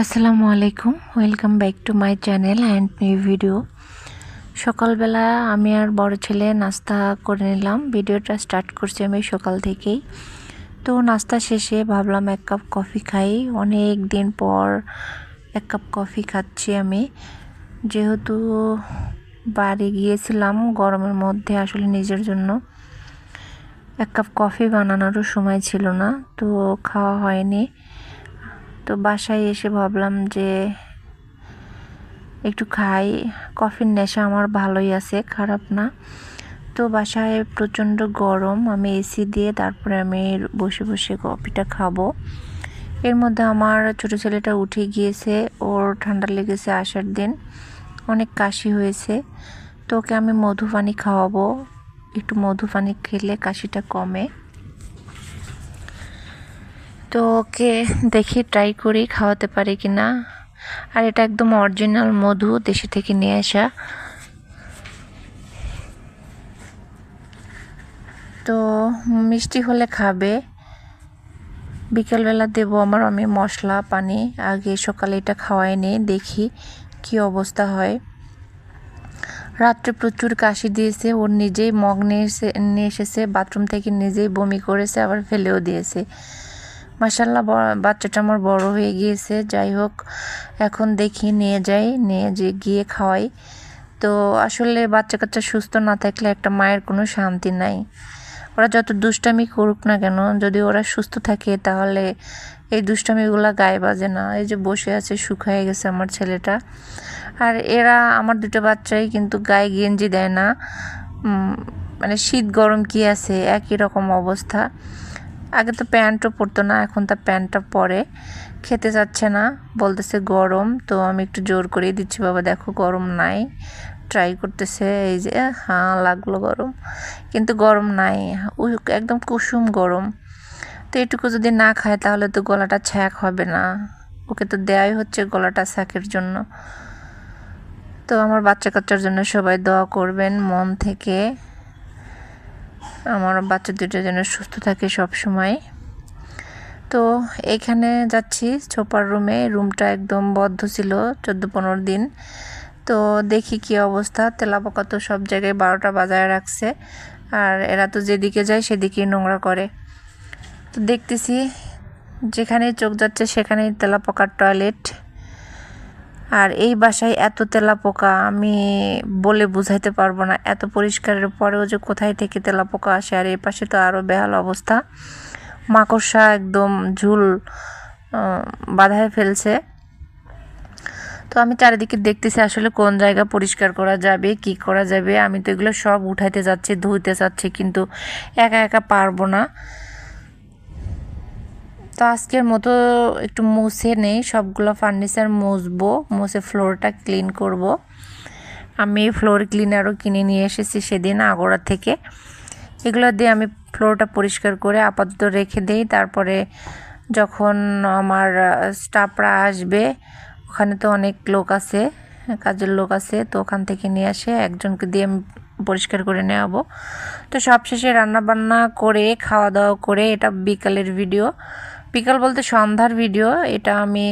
আসসালামু আলাইকুম। Welcome back to my channel and new video সকালবেলা আমি আর বড় ছেলে নাস্তা করে নিলাম। ভিডিওটা স্টার্ট করছি আমি সকাল থেকেই। তো নাস্তা শেষে ভাবলাম এক কাপ কফি খাই। অনেক দিন পর এক কাপ কফি খাচ্ছি আমি। যেহেতু বাড়ি গিয়েছিলাম গরমের মধ্যে আসলে নিজের জন্য। এক কাপ কফি বানানোরও সময় ছিল না, তো খাওয়া হয়নি। তো বাসায় এসে ভাবলাম যে একটু খাই। কফির নেশা আমার ভালোই আছে, খারাপ না। তো বাসায় প্রচণ্ড গরম, আমি এসি দিয়ে তারপরে আমি বসে বসে কফিটা খাব। এর মধ্যে আমার ছোটো ছেলেটা উঠে গিয়েছে, ওর ঠান্ডা লেগেছে আসার দিন। অনেক কাশি হয়েছে। তো ওকে আমি মধু পানি খাওয়াবো, একটু মধু পানি খেলে কাশিটা কমে। তো ওকে দেখি ট্রাই করি খাওয়াতে পারি কি না। আর এটা একদম অরিজিনাল মধু দেশে থেকে নিয়ে আসা। তো মিষ্টি হলে খাবে। বিকেলবেলা দেবো আমার, আমি মশলা, পানি। আগে সকালে এটা খাওয়াই নিই দেখি কি অবস্থা হয়। রাত্রে প্রচুর কাশি দিয়েছে ওর নিজেই মগ নিয়ে নিয়ে এসেছে, বাথরুম থেকে নিজেই বমি করেছে, আবার ফেলেও দিয়েছে। মাসাল্লাহ বাচ্চাটা আমার বড় হয়ে গিয়েছে। যাই হোক, এখন দেখি নিয়ে যাই, নিয়ে যে, গিয়ে খাওয়াই। তো আসলে বাচ্চা কাচ্চা সুস্থ না থাকলে একটা মায়ের কোনো শান্তি নাই। ওরা যত দুষ্টামি করুক না কেন, যদি ওরা সুস্থ থাকে তাহলে এই দুষ্টামিগুলো গায়ে বাজে না। এই যে বসে আছে শুকায় গেছে আমার ছেলেটা। আর এরা, আমার দুটো বাচ্চাই কিন্তু গায়ে গেঞ্জি দেয় না। মানে শীত গরম কি আছে, একই রকম অবস্থা। আগে তো প্যান্টও পরতো না, এখন তা প্যান্টটা পরে। খেতে যাচ্ছে না, বলতেছে গরম, তো আমি একটু জোর করেই দিচ্ছি, বাবা, দেখো গরম নাই। ট্রাই করতেছে, এই যে হ্যাঁ লাগল গরম। কিন্তু গরম নাই একদম কুসুম গরম। তো এটুকু যদি না খায়, তাহলে তো গলাটা ছ্যাক হবে না। ওকে তো দেয়াই হচ্ছে গলাটা ছ্যাকের জন্য। তো আমার বাচ্চা কাচ্চার জন্য সবাই দোয়া করবেন মন থেকে। আমার বাচ্চা দুটো যেন সুস্থ থাকে সব সময় তো এখানে যাচ্ছি ছোপার রুমে, রুমটা একদম বদ্ধ ছিল চোদ্দ পনেরো দিন। তো দেখি কি অবস্থা, তেলাপোকা তো সব জায়গায় বারোটা বাজায় রাখছে, আর এরা তো যেদিকে যায় সেদিকেই নোংরা করে। তো দেখতেছি যেখানেই চোখ যাচ্ছে সেখানেই তেলাপোকার টয়লেট। আর এই বাসায় এত তেলা পোকা আমি বলে বুঝাইতে পারব না। এত পরিষ্কারের পরেও যে কোথায় থেকে তেলা পোকা আসে, আর এই পাশে তো আরও বেহাল অবস্থা। মাকড়সা একদম ঝুল বাধায় ফেলছে। তো আমি চারিদিকে দেখতেছি আসলে কোন জায়গা পরিষ্কার করা যাবে, কি করা যাবে। আমি তো এগুলো সব উঠাইতে যাচ্ছি, ধুইতে চাচ্ছি কিন্তু একা একা পারব না। তো আজকের মতো একটু মুছে নেই, সবগুলো ফার্নিচার মুছবো, মুছে ফ্লোরটা ক্লিন করব। আমি ফ্লোর ক্লিনারও কিনে নিয়ে এসেছি সেদিন আগোড়া থেকে। এগুলো দিয়ে আমি ফ্লোরটা পরিষ্কার করে আপাতত রেখে দিই। তারপরে যখন আমার স্টাফরা আসবে, ওখানে তো অনেক লোক আছে, কাজের লোক আছে, তো ওখান থেকে নিয়ে আসে একজনকে দিয়ে আমি পরিষ্কার করে নেওয়াবো। তো সবশেষে রান্না বান্না করে খাওয়া দাওয়া করে, এটা বিকালের ভিডিও বিকাল বলতে সন্ধ্যার ভিডিও এটা আমি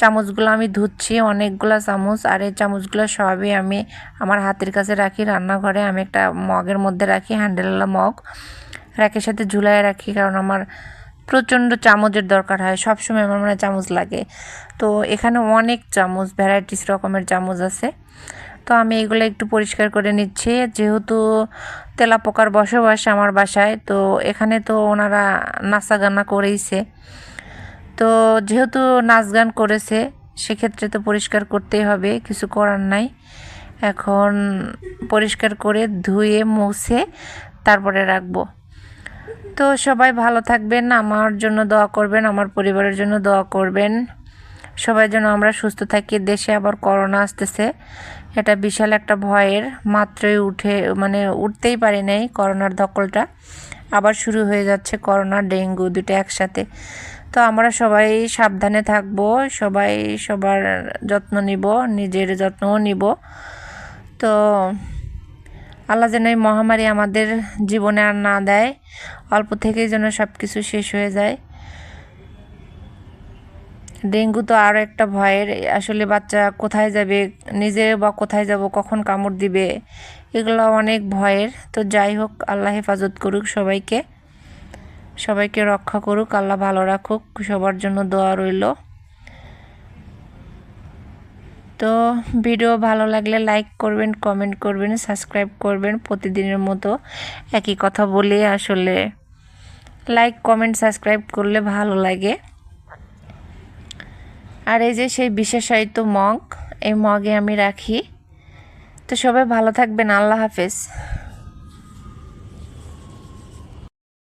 চামচগুলো আমি ধুচ্ছি, অনেকগুলো চামচ, আর এই চামচগুলো সবই আমি আমার হাতের কাছে রাখি রান্নাঘরে। আমি একটা মগের মধ্যে রাখি হ্যান্ডেলওয়ালা মগ। র্যাকের সাথে ঝুলাই রাখি, কারণ আমার প্রচণ্ড চামচের দরকার হয়, সবসময় আমার মানে চামচ লাগে। তো এখানে অনেক চামচ ভ্যারাইটিস রকমের চামচ আছে। তো আমি এগুলো একটু পরিষ্কার করে নিচ্ছি। যেহেতু তেলাপোকার বসবাস আমার বাসায়, তো এখানে তো ওনারা নাচা গানা করেইছে। তো যেহেতু নাচ গান করেছে, সেক্ষেত্রে তো পরিষ্কার করতেই হবে, কিছু করার নাই। এখন পরিষ্কার করে ধুয়ে, মুছে তারপরে রাখব। তো সবাই ভালো থাকবেন, আমার জন্য দোয়া করবেন, আমার পরিবারের জন্য দোয়া করবেন। সবাই যেন আমরা সুস্থ থাকি, দেশে আবার করোনা আসতেছে। এটা বিশাল একটা ভয়ের, মাত্রই উঠে মানে উঠতেই পারি নাই করোনার ধকলটা আবার শুরু হয়ে যাচ্ছে করোনা, ডেঙ্গু দুটো একসাথে। তো আমরা সবাই সাবধানে থাকব, সবাই সবার যত্ন নিব, নিজের যত্নও নিব। তো আল্লাহ যেন এই মহামারী আমাদের জীবনে আর না দেয়, অল্প থেকেই যেন সব কিছু শেষ হয়ে যায়। ডেঙ্গু তো আরও একটা ভয়ের, আসলে বাচ্চা কোথায় যাবে, নিজে বা কোথায় যাব, কখন কামড় দিবে, এগুলো অনেক ভয়ের। তো যাই হোক, আল্লাহ হেফাজত করুক সবাইকে। সবাইকে রক্ষা করুক, আল্লাহ ভালো রাখুক, সবার জন্য দোয়া রইল। তো ভিডিও ভালো লাগলে লাইক করবেন, কমেন্ট করবেন, সাবস্ক্রাইব করবেন, প্রতিদিনের মতো একই কথা বলে আসলে। লাইক, কমেন্ট, সাবস্ক্রাইব করলে ভালো লাগে। আর এই যে সেই বিশেষায়িত মগ, এই মগে আমি রাখি। তো সবাই ভালো থাকবেন, আল্লাহ হাফেজ।